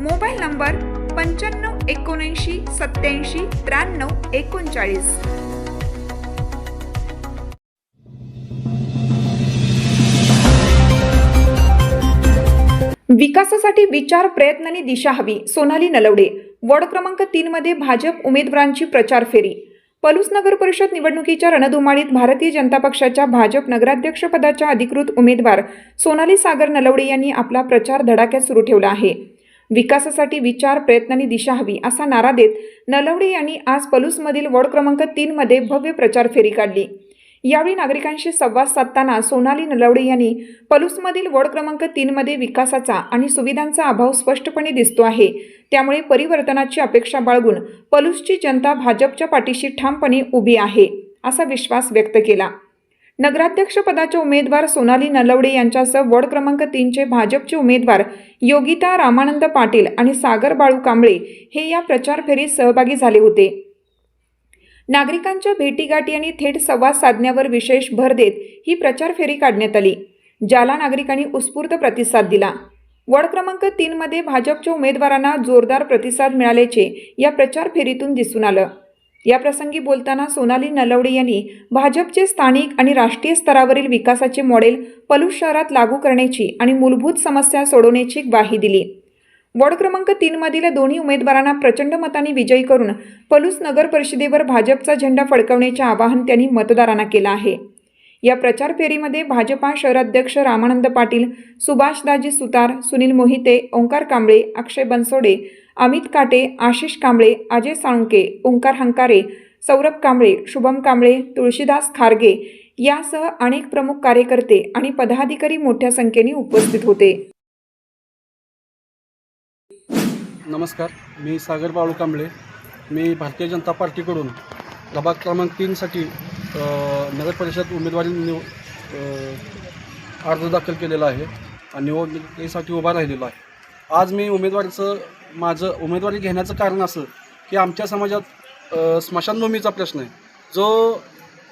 Mobile number पंच्याण्णव एकोणऐंशी सत्याऐंशी त्र्याण्णव एकोणचाळीस. विकासासाठी विचार प्रयत्न आणि दिशा हवी सोनाली नलवडे. वॉर्ड क्रमांक तीन मध्ये भाजप उमेदवारांची प्रचार फेरी. पलूस नगर परिषद निवडणुकीच्या रणधुमाळीत भारतीय जनता पक्षाच्या भाजप नगराध्यक्षपदाच्या अधिकृत उमेदवार सोनाली सागर नलवडे यांनी आपला प्रचार धडाक्यात सुरू ठेवला आहे. विकासासाठी विचार प्रयत्न आणि दिशा हवी असा नारा देत नलवडे यांनी आज पलूसमधील वॉर्ड क्रमांक तीनमध्ये भव्य प्रचार फेरी काढली. यावेळी नागरिकांशी संवाद साधताना सोनाली नलवडे यांनी पलूसमधील वॉर्ड क्रमांक तीनमध्ये विकासाचा आणि सुविधांचा अभाव स्पष्टपणे दिसतो आहे. त्यामुळे परिवर्तनाची अपेक्षा बाळगून पलूसची जनता भाजपच्या पाठीशी ठामपणे उभी आहे असा विश्वास व्यक्त केला. नगराध्यक्षपदाच्या उमेदवार सोनाली नलवडे यांच्यासह वॉर्ड क्रमांक तीनचे भाजपचे उमेदवार योगिता रामानंद पाटील आणि सागर बाळू कांबळे हे या प्रचार फेरीत सहभागी झाले होते. नागरिकांच्या भेटीगाठी आणि थेट संवाद साधण्यावर विशेष भर देत ही प्रचार फेरी काढण्यात आली ज्याला नागरिकांनी उत्स्फूर्त प्रतिसाद दिला. वॉर्ड क्रमांक तीनमध्ये भाजपच्या उमेदवारांना जोरदार प्रतिसाद मिळाल्याचे या प्रचार फेरीतून दिसून आलं. याप्रसंगी बोलताना सोनाली नलवडे यांनी भाजपचे स्थानिक आणि राष्ट्रीय स्तरावरील विकासाचे मॉडेल पलूस शहरात लागू करण्याची आणि मूलभूत समस्या सोडवण्याची ग्वाही दिली. वॉर्ड क्रमांक तीनमधील दोन्ही उमेदवारांना प्रचंड मतांनी विजयी करून पलूस नगर परिषदेवर भाजपचा झेंडा फडकवण्याचे आवाहन त्यांनी मतदारांना केलं आहे. या प्रचार फेरीमध्ये भाजपा शहराध्यक्ष रामानंद पाटील सुभाषदाजी सुतार सुनील मोहिते ओंकार कांबळे अक्षय बनसोडे अमित काटे आशिष कांबळे अजय साळुंके ओंकार हंकारे सौरभ कांबळे शुभम कांबळे तुळशीदास खारगे यासह अनेक प्रमुख कार्यकर्ते आणि पदाधिकारी मोठ्या संख्येने उपस्थित होते. नमस्कार मी सागर बाळू कांबळे. मी भारतीय जनता पार्टीकडून प्रभाग क्रमांक तीनसाठी नगर परिषद उमेदवारी निव अर्ज दाखल केलेला आहे आणि निवडणुकीसाठी उभा राहिलेलो आहे. आज मी उमेदवारीचं माझं उमेदवारी घेण्याचं कारण असं की आमच्या समाजात स्मशानभूमीचा प्रश्न आहे. जो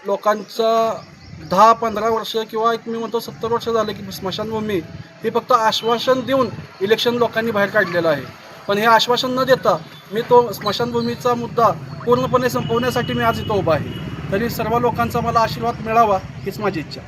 लोकांचा दहा पंधरा वर्ष किंवा एक मी म्हणतो सत्तर वर्ष झाले की स्मशानभूमी हे फक्त आश्वासन देऊन इलेक्शन लोकांनी बाहेर काढलेलं आहे. पण हे आश्वासन न देता मी तो स्मशानभूमीचा मुद्दा पूर्णपणे संपवण्यासाठी मी आज इथं उभा आहे. तरी सर्व लोकांचा मला आशीर्वाद मिळावा हीच माझी इच्छा.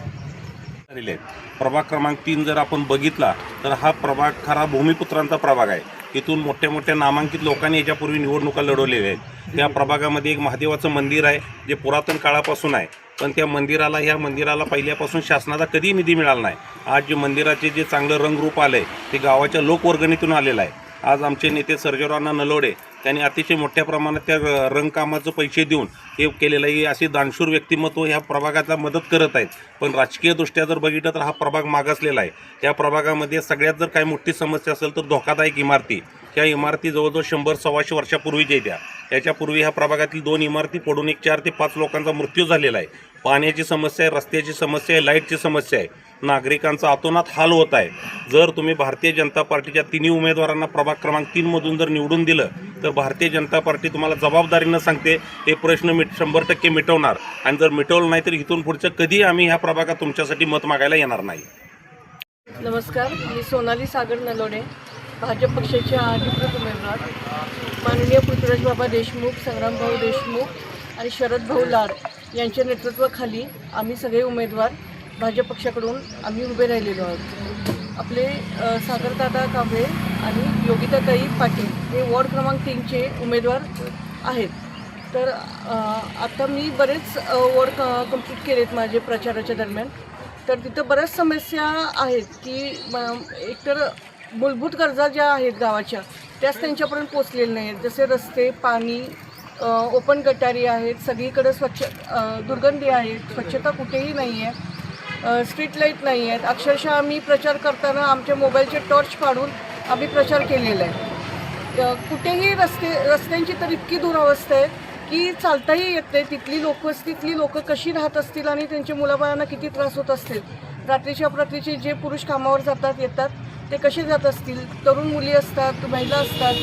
झालेले आहेत प्रभाग क्रमांक तीन जर आपण बघितला तर हा प्रभाग खरा भूमिपुत्रांचा प्रभाग आहे. इथून मोठ्या मोठ्या नामांकित लोकांनी याच्यापूर्वी निवडणुका लढवलेल्या आहेत. त्या प्रभागामध्ये एक महादेवाचं मंदिर आहे जे पुरातन काळापासून आहे. पण त्या मंदिराला ह्या मंदिराला पहिल्यापासून शासनाचा कधी निधी मिळाला नाही. आज जे मंदिराचे जे चांगलं रंगरूप आलं आहे ते गावाच्या लोकवर्गणीतून आलेलं आहे. आज आमचे नेते सर्जेरावांना नलोडे त्यांनी अतिशय मोठ्या प्रमाणात त्या रंगकामाचं पैसे देऊन हे केलेलं आहे. असे दानशूर व्यक्तिमत्व ह्या प्रभागाचा मदत करत आहेत. पण राजकीयदृष्ट्या जर बघितलं तर हा प्रभाग मागासलेला आहे. या प्रभागामध्ये सगळ्यात जर काही मोठी समस्या असेल तर धोकादायक इमारती. ह्या इमारती जवळजवळ शंभर सव्वाशे वर्षापूर्वीच्या त्या याच्यापूर्वी ह्या प्रभागातील दोन इमारती पडून एक चार ते पाच लोकांचा मृत्यू झालेला आहे. पाण्याची समस्या आहे रस्त्याची समस्या आहे लाईटची समस्या आहे. नागरिकांचा अतोनात हाल होत आहे. जर तुम्ही भारतीय जनता पार्टीच्या तिन्ही उमेदवारांना प्रभाग क्रमांक तीनमधून जर निवडून दिलं तर भारतीय जनता पार्टी तुम्हाला जबाबदारीनं सांगते हे प्रश्न मिट शंभर टक्के मिटवणार. आणि जर मिटवलं नाही तर इथून पुढचं कधी आम्ही ह्या प्रभागात तुमच्यासाठी मत मागायला येणार नाही. नमस्कार मी सोनाली सागर नलोडे भाजप पक्षाचे अधिकृत उमेदवार. माननीय पृथ्वीराजबाबा देशमुख संग्रामभाऊ देशमुख आणि शरद भाऊ लाड यांच्या नेतृत्वाखाली आम्ही सगळे उमेदवार भाजप पक्षाकडून आम्ही उभे राहिलेलो आहोत. आपले सागरदादा कांबळे आणि योगिताताई पाटील हे वॉर्ड क्रमांक तीनचे उमेदवार आहेत. तर आता मी बरेच वॉर्ड क कंप्लीट केलेत माझे प्रचाराच्या दरम्यान. तर तिथं बऱ्याच समस्या आहेत की एकतर मूलभूत गरजा ज्या आहेत गावाच्या त्याच त्यांच्यापर्यंत पोचलेल्या नाही आहेत जसे रस्ते पाणी ओपन गटारी आहेत सगळीकडे स्वच्छ दुर्गंधी आहेत स्वच्छता कुठेही नाही आहे स्ट्रीट लाइट नाही आहेत. अक्षरशः आम्ही प्रचार करताना आमच्या मोबाईलचे टॉर्च पाडून आम्ही प्रचार केलेला आहे. कुठेही रस्ते रस्त्यांची तर इतकी दुरावस्था आहे की चालताही येत नाही. तिथली लोक तिथली लोकं कशी राहत असतील आणि त्यांच्या मुलाबाळांना किती त्रास होत असतील? रात्रीच्या प्रतीचे जे पुरुष कामावर जातात येतात ते कसे जात असतील? तरुण मुली असतात महिला असतात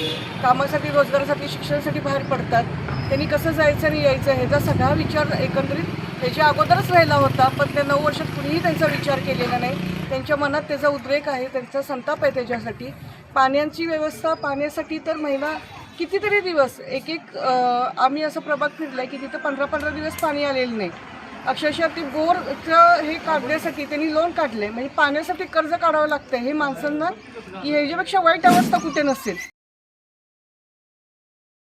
कामासाठी रोजगारासाठी शिक्षणासाठी बाहेर पडतात. त्यांनी कसं जायचं आणि यायचं ह्याचा सगळा विचार एकंदरीत त्याच्या अगोदरच राहिला होता पण त्या नऊ वर्षात कुणीही त्यांचा विचार केलेला नाही. त्यांच्या मनात त्याचा उद्रेक आहे त्यांचा संताप आहे त्याच्यासाठी. पाण्याची व्यवस्था पाण्यासाठी तर महिना कितीतरी दिवस एक एक आम्ही असं प्रभाग आहे की तिथं पंधरा पंधरा दिवस पाणी आलेलं नाही. अक्षरशः ते बोरचं हे काढण्यासाठी त्यांनी लोन काढले म्हणजे पाण्यासाठी कर्ज काढावं लागतं हे माणसांना की ह्याच्यापेक्षा वाईट अवस्था कुठे नसेल.